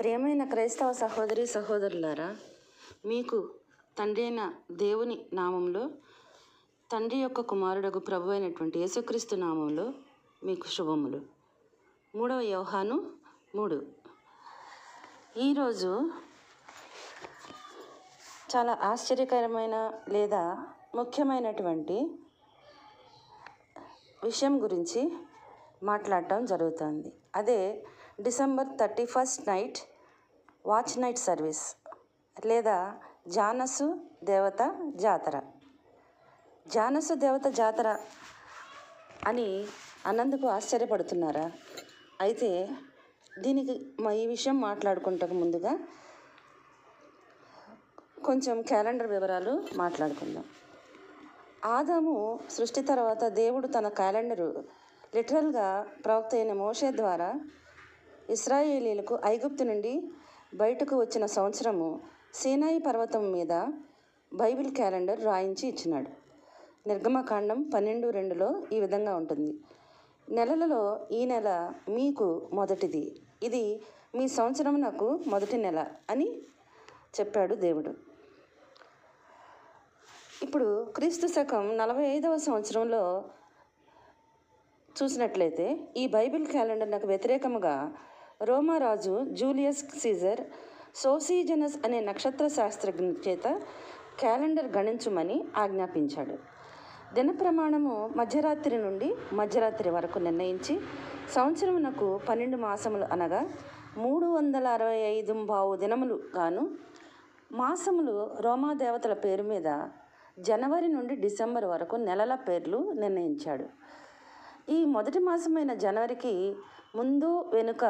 ప్రియమైన క్రైస్తవ సహోదరి సహోదరులారా మీకు తండ్రి అయిన దేవుని నామంలో తండ్రి యొక్క కుమారుడకు ప్రభు అయినటువంటి యేసుక్రీస్తు నామంలో మీకు శుభములు. మూడవ యోహాను మూడు. ఈరోజు చాలా ఆశ్చర్యకరమైన లేదా ముఖ్యమైనటువంటి విషయం గురించి మాట్లాడటం జరుగుతుంది. అదే December thirty first night watch night service లేదా జానసు దేవత జాతర. జానసు దేవత జాతర అని అన్నందుకు ఆశ్చర్యపడుతున్నారా? అయితే దీనికి మా ఈ విషయం మాట్లాడుకుంటకు ముందుగా కొంచెం క్యాలెండర్ వివరాలు మాట్లాడుకుందాం. ఆదాము సృష్టి తర్వాత దేవుడు తన క్యాలెండరు లిటరల్గా ప్రవక్త అయిన మోషే ద్వారా ఇస్రాయేలీలకు ఐగుప్తు నుండి బయటకు వచ్చిన సంవత్సరము సీనాయి పర్వతం మీద బైబిల్ క్యాలెండర్ రాయించి ఇచ్చినాడు. నిర్గమకాండం పన్నెండు రెండులో ఈ విధంగా ఉంటుంది. నెలలలో ఈ నెల మీకు మొదటిది. ఇది మీ సంవత్సరం నాకు మొదటి నెల అని చెప్పాడు దేవుడు. ఇప్పుడు క్రీస్తు శకం నలభై ఐదవ సంవత్సరంలో చూసినట్లయితే ఈ బైబిల్ క్యాలెండర్ నాకు వ్యతిరేకముగా రోమారాజు జూలియస్ సీజర్ సోసీజనస్ అనే నక్షత్ర శాస్త్రజ్ఞ చేత క్యాలెండర్ గణించమని ఆజ్ఞాపించాడు. దిన ప్రమాణము మధ్యరాత్రి నుండి మధ్యరాత్రి వరకు నిర్ణయించి సంవత్సరమునకు పన్నెండు మాసములు అనగా మూడు వందల అరవై ఐదు బావు దినములు గాను మాసములు రోమా దేవతల పేరు మీద జనవరి నుండి డిసెంబర్ వరకు నెలల పేర్లు నిర్ణయించాడు. ఈ మొదటి మాసమైన జనవరికి ముందు వెనుక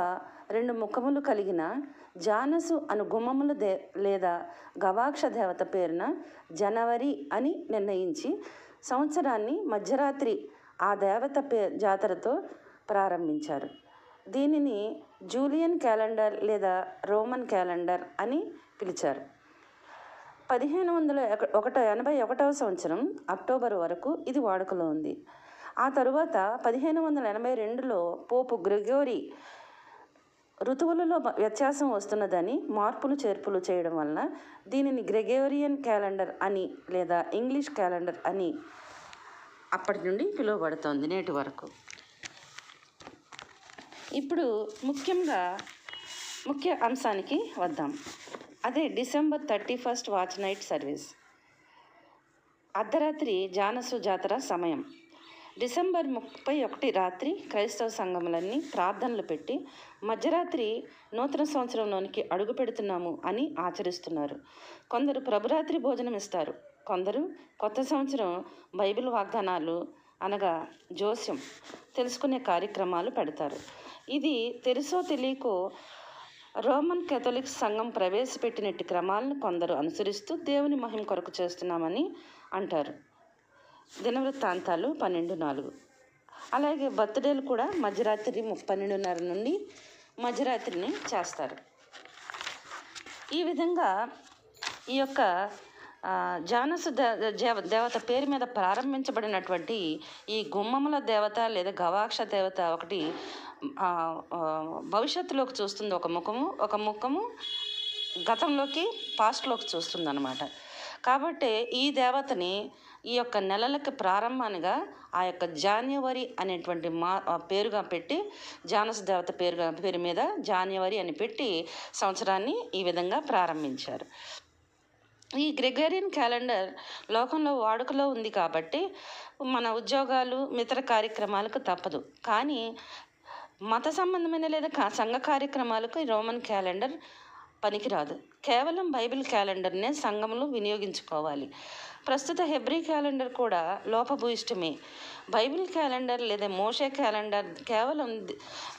రెండు ముఖములు కలిగిన జానసు అను గుమ్మములు దే లేదా గవాక్ష దేవత పేరున జనవరి అని నిర్ణయించి సంవత్సరాన్ని మధ్యరాత్రి ఆ దేవత పే జాతరతో ప్రారంభించారు. దీనిని జూలియన్ క్యాలెండర్ లేదా రోమన్ క్యాలెండర్ అని పిలిచారు. పదిహేను వందల ఒకట ఎనభై ఒకటవ సంవత్సరం అక్టోబర్ వరకు ఇది వాడుకలో ఉంది. ఆ తరువాత పదిహేను వందల ఎనభై రెండులో పోపు గ్రెగోరీ ఋతువులలో వ్యత్యాసం వస్తున్నదని మార్పులు చేర్పులు చేయడం వలన దీనిని గ్రెగేరియన్ క్యాలెండర్ అని లేదా ఇంగ్లీష్ క్యాలెండర్ అని అప్పటి నుండి పిలువబడుతోంది నేటి వరకు. ఇప్పుడు ముఖ్యంగా ముఖ్య అంశానికి వద్దాం. అదే December thirty first watch night service. అర్ధరాత్రి జానసు జాతర సమయం. డిసెంబర్ ముప్పై ఒకటి రాత్రి క్రైస్తవ సంఘములన్నీ ప్రార్థనలు పెట్టి మధ్యరాత్రి నూతన సంవత్సరంలోనికి అడుగు పెడుతున్నాము అని ఆచరిస్తున్నారు. కొందరు ప్రభురాత్రి భోజనం ఇస్తారు. కొందరు కొత్త సంవత్సరం బైబిల్ వాగ్దానాలు అనగా జోస్యం తెలుసుకునే కార్యక్రమాలు పెడతారు. ఇది తెలుసో తెలియకో రోమన్ కేథలిక్ సంఘం ప్రవేశపెట్టినట్టి క్రమాలను కొందరు అనుసరిస్తూ దేవుని మహిమ కొరకు చేస్తున్నామని అంటారు. దినవృత్తాంతాలు పన్నెండు నాలుగు. అలాగే బర్త్డేలు కూడా మధ్యరాత్రి ము- పన్నెండున్నర నుండి మధ్యరాత్రిని చేస్తారు. ఈ విధంగా ఈ యొక్క జానసు దేవ- దేవత పేరు మీద ప్రారంభించబడినటువంటి ఈ గుమ్మముల దేవత లేదా గవాక్ష దేవత ఒకటి భవిష్యత్తులోకి చూస్తుంది ఒక ముఖము ఒక ముఖము గతంలోకి పాస్ట్లోకి చూస్తుంది అనమాట కాబట్టి ఈ దేవతని ఈ యొక్క నెలలకి ప్రారంభానిగా ఆ యొక్క జాన్యువరి అనేటువంటి మా పేరుగా పెట్టి జానస దేవత పేరుగా పేరు మీద జాన్యువరి అని పెట్టి సంవత్సరాన్ని ఈ విధంగా ప్రారంభించారు. ఈ గ్రెగరియన్ క్యాలెండర్ లోకంలో వాడుకలో ఉంది కాబట్టి మన ఉద్యోగాలు మితర కార్యక్రమాలకు తప్పదు. కానీ మత సంబంధమైన లేదా కా- సంఘ కార్యక్రమాలకు ఈ రోమన్ క్యాలెండర్ పనికిరాదు. కేవలం బైబిల్ క్యాలెండర్నే సంఘములు వినియోగించుకోవాలి. ప్రస్తుత హెబ్రీ క్యాలెండర్ కూడా లోపభూయిష్టమే. బైబిల్ క్యాలెండర్ లేదా మోషే క్యాలెండర్ కేవలం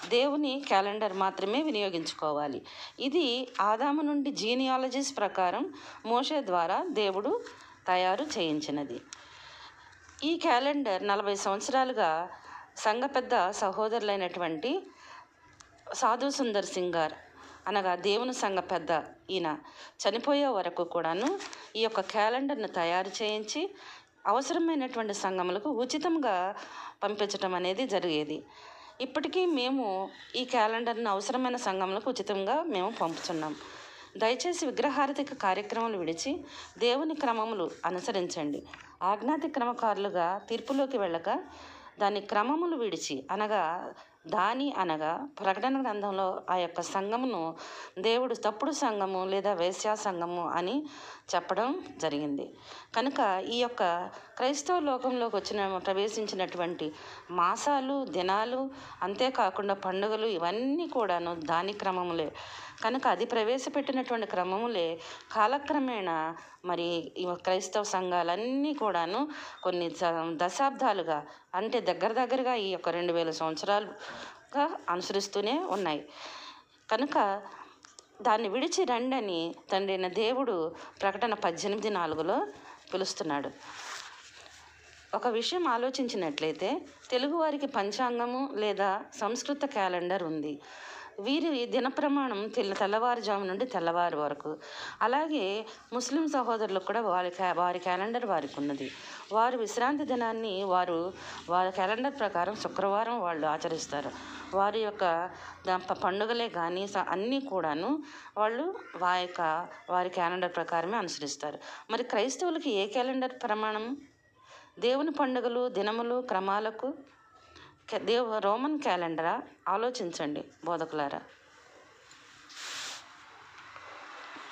దేవుని క్యాలెండర్ మాత్రమే వినియోగించుకోవాలి. ఇది ఆదాము నుండి జీనియాలజీస్ ప్రకారం మోషే ద్వారా దేవుడు తయారు చేయించినది. ఈ క్యాలెండర్ నలభై సంవత్సరాలుగా సంఘ పెద్ద సహోదరులైనటువంటి సాధు సుందర్ సింగ్ గారు అనగా దేవుని సంఘ పెద్ద ఈయన చనిపోయే వరకు కూడాను ఈ యొక్క క్యాలెండర్ను తయారు చేయించి అవసరమైనటువంటి సంఘములకు ఉచితంగా పంపించటం అనేది జరిగేది. ఇప్పటికీ మేము ఈ క్యాలెండర్ను అవసరమైన సంఘములకు ఉచితంగా మేము పంపుతున్నాం దయచేసి విగ్రహారతిక కార్యక్రమాలు విడిచి దేవుని క్రమములు అనుసరించండి. ఆజ్ఞాతి క్రమకారులుగా తీర్పులోకి వెళ్ళక దాని క్రమములు విడిచి అనగా దాని అనగా ప్రకటన గ్రంథంలో ఆ యొక్క సంఘమును దేవుడు తప్పుడు సంఘము లేదా వేశ్యా సంఘము అని చెప్పడం జరిగింది. కనుక ఈ యొక్క క్రైస్తవ లోకంలోకి వచ్చిన ప్రవేశించినటువంటి మాసాలు దినాలు అంతేకాకుండా పండుగలు ఇవన్నీ కూడాను దాని క్రమములే. కనుక అది ప్రవేశపెట్టినటువంటి క్రమములే కాలక్రమేణా మరి ఈ క్రైస్తవ సంఘాలన్నీ కూడాను కొన్ని దశాబ్దాలుగా అంటే దగ్గర దగ్గరగా ఈ యొక్క రెండు వేల సంవత్సరాలుగా అనుసరిస్తూనే ఉన్నాయి. కనుక దాన్ని విడిచి రండని తండ్రి అయిన దేవుడు ప్రకటన పద్దెనిమిది నాలుగులో పిలుస్తున్నాడు. ఒక విషయం ఆలోచించినట్లయితే తెలుగువారికి పంచాంగము లేదా సంస్కృత క్యాలెండర్ ఉంది. వీరి దిన ప్రమాణం తెల్ల తెల్లవారుజాము నుండి తెల్లవారు వరకు. అలాగే ముస్లిం సహోదరులకు కూడా వారి క్యా- వారి క్యాలెండర్ వారికి ఉన్నది వారు విశ్రాంతి దినాన్ని వారు వారి క్యాలెండర్ ప్రకారం శుక్రవారం వాళ్ళు ఆచరిస్తారు. వారి యొక్క పండుగలే కానీ స- అన్నీ కూడాను వాళ్ళు వా యొక్క వారి క్యాలెండర్ ప్రకారమే అనుసరిస్తారు. మరి క్రైస్తవులకి ఏ క్యాలెండర్ ప్రమాణం? దేవుని పండుగలు దినములు క్రమాలకు దేవ రోమన్ క్యాలెండరా? ఆలోచించండి బోధకులారా.